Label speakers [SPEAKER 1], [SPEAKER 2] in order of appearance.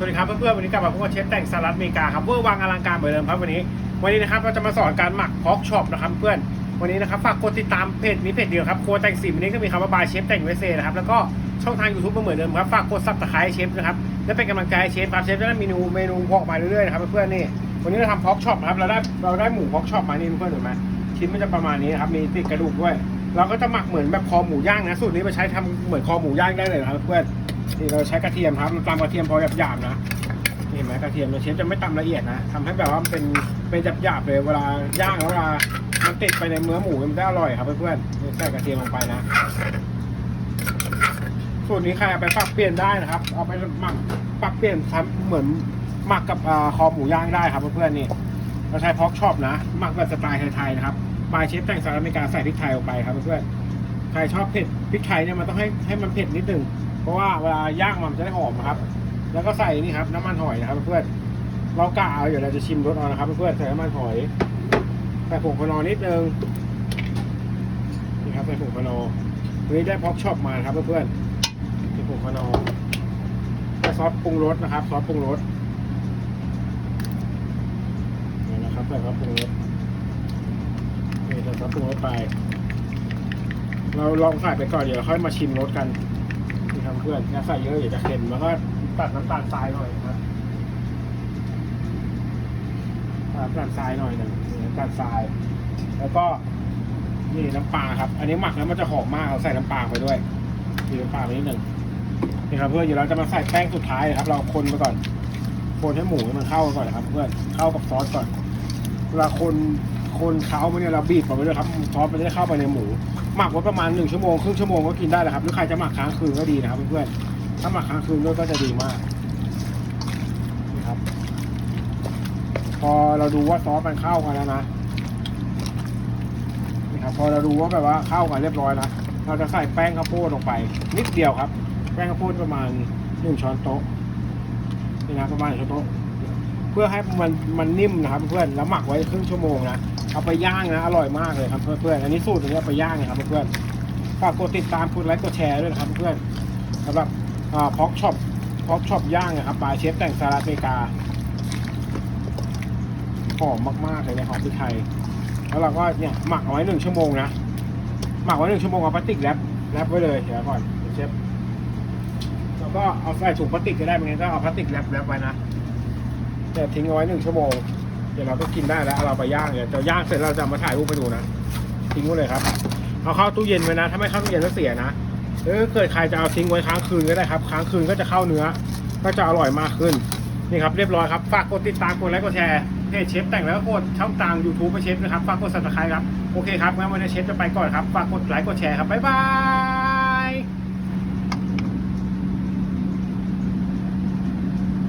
[SPEAKER 1] สวัสดีครับเพื่อนๆวันนี้กลับมาพบกับเชฟแต่งสลัดอเมริกาครับเวอร์วังอลังการเหมือนเดิมครับวันนี้ วันนี้นะครับเราจะมาสอนการหมักพอกช็อปนะครับเพื่อนวันนี้นะครับฝากกดติดตามเพจนี้เพจเดียวครับโครัวแต่งสีวันนี้ก็มีคำว่าบายเชฟแต่งเวสเซ่นะครับแล้วก็ช่องทางยูทูบเหมือนเดิมครับฝากกดซับสไครต์เชฟนะครับและเป็นกำลังใจให้เชฟครับเชฟจะได้เมนูเมนูพอกมาเรื่อยๆนะครับเพื่อนๆนี่วันนี้เราทำพอกช็อปครับเราได้เราได้หมูพอกช็อปมานี่เพื่อนๆเห็นไหมชิ้นมันจะประมาณนี้ครับมีติดกระดูกด้วย เราก็จะหมักเหมือนแบบคอหมูย่างนะสูตรนี้ไปใช้ทำเหมือนคอหมูย่างได้เลยนะครับเพื่อน นี่เราใช้กระเทียมครับเราตำกระเทียมพอหยาบๆนะนี่เห็นไหมกระเทียมเราเชฟจะไม่ตำละเอียดนะทำให้แบบว่าเป็นเป็นหยาบๆเลยเวลาย่างแล้วเวลามันติดไปในเนื้อหมูมันจะอร่อยครับเพื่อนๆนี่ใส่กระเทียมลงไปนะสูตรนี้ใครเอาไปปรับเปลี่ยนได้นะครับ เอาไปหมักปรับเปลี่ยนทำเหมือนหมักกับอคอหมูย่างได้ครับเพื่อนๆนี่เราใช้พอกชอปนะหมักแบบสไตล์ไทยๆนะครับปลายเชฟแต่งสหรัฐอเมริกาใส่พริกไทยลงไปครับเพื่อนๆใครชอบเผ็ดพริกไทยเนี่ยมันต้องให้ให้มันเผ็ดนิดนึง ราะว่าเวลาย่างมันจะได้หอมนะครับ แล้วก็ใส่นี่ครับน้ำมันหอยนะครับเพื่อนเรากะเอาเดี๋ยวเราจะชิมรสเอานะครับเพื่อนใส่น้ำมันหอยใส่ผงพะนอนิดนึงนี่ครับใส่ผงพะนอวันนี้ได้พ็อกช็อปมาครับเพื่อนใส่ผงพะนอใส่ซอสปรุงรสนะครับซอสปรุงรสนี่นะครับใส่ซอสปรุงรสนี่ใส่ซอสปรุงรสไป เราลองใส่ไปก่อนเดี๋ยวค่อยมาชิมรสกัน พื่อนอย่าใส่เยอะเดี๋ยวจะเค็มแล้วก็ตัดน้ำตาลทรายหน่อยนะตัดน้ำตาลทรายหน่อยหนึ่งน้ำตาลทราย แล้วก็นี่น้ำปลาครับ อันนี้หมักแล้วมันจะหอมมากเราใส่น้ำปลาไปด้วยมีน้ำปลาไปนิดหนึ่งนี่ครับเพื่อนเดี๋ยวเราจะมาใส่แป้งสุดท้ายนะครับ เราคนไปก่อน คนให้หมูมันเข้าก่อนนะครับ เพื่อนเข้ากับซอสก่อนเวลาคน คนเค้ามันเนี่ยเราบีบไปด้วยครับซอสมันจะได้เข้าไปในหมู หมักไว้ประมาณหนึ่งชั่วโมงครึ่งชั่วโมงก็กินได้แล้วครับ หรือใครจะหมักค้างคืนก็ดีนะครับเพื่อนๆถ้าหมักค้างคืนด้วยก็จะดีมากนี่ครับ พอเราดูว่าซอสมันเข้ากันแล้วนะนี่ครับ พอเราดูว่าแบบว่าเข้ากันเรียบร้อยแล้วเราจะใส่แป้งข้าวโพดลงไป นิดเดียวครับ แป้งข้าวโพดประมาณหนึ่งช้อนโต๊ะนี่นะประมาณหนึ่งช้อนโต๊ะเพื่อให้มันมันนิ่มนะครับ เพื่อนแล้วหมักไว้ครึ่งชั่วโมงนะ เอาไปย่างนะอร่อยมากเลยครับเพื่อนๆอันนี้สูตรนี้เอาไปย่างนะครับเพื่อนๆฝากกดติดตามกดไลค์กดแชร์ด้วยนะครับเพื่อนสำหรับพ็อกช็อปพ็อกช็อปย่างนะครับบายเชฟแต่งสหรัฐอเมริกาหอมมากๆเลยนะหอมพริกไทยแล้วเราก็เนี่ยหมักเอาไว้หนึ่งชั่วโมงนะหมักไว้หนึ่งชั่วโมงเอาพลาสติกแรปแรปไว้เลยเดี๋ยวก่อนเดี๋ยวเชฟแล้วก็เอาใส่ถุงพลาสติกก็ได้ไม่งั้นก็เอาพลาสติกแรปแรปไว้นะแต่ทิ้งเอาไว้หนึ่งชั่วโมง ดี๋ยวเราก็กินได้แล้วเราไปย่างเนี่ยวจะย่างเสร็จเราจะมาถ่ายรูปไปดูนะทิ้งไว้เลยครับ เอาเข้าตู้เย็นไว้นะ ถ้าไม่เข้าตู้เย็นก็เสียนะหรือเกิดใครจะเอาทิ้งไว้ค้างคืนก็ได้ครับ ค้างคืนก็จะเข้าเนื้อ ก็จะอร่อยมากขึ้นนี่ครับเรียบร้อยครับฝากกดติดตามกดไลค์กดแชร์เพจเชฟแต่งแล้วก็กดช่องทาง YouTube ไปเชฟนะครับฝากกด subscribe ครับโอเคครับงั้นวันนี้เชฟจะไปก่อนครับฝากกดไลค์กดแชร์ครับบ๊ายบาย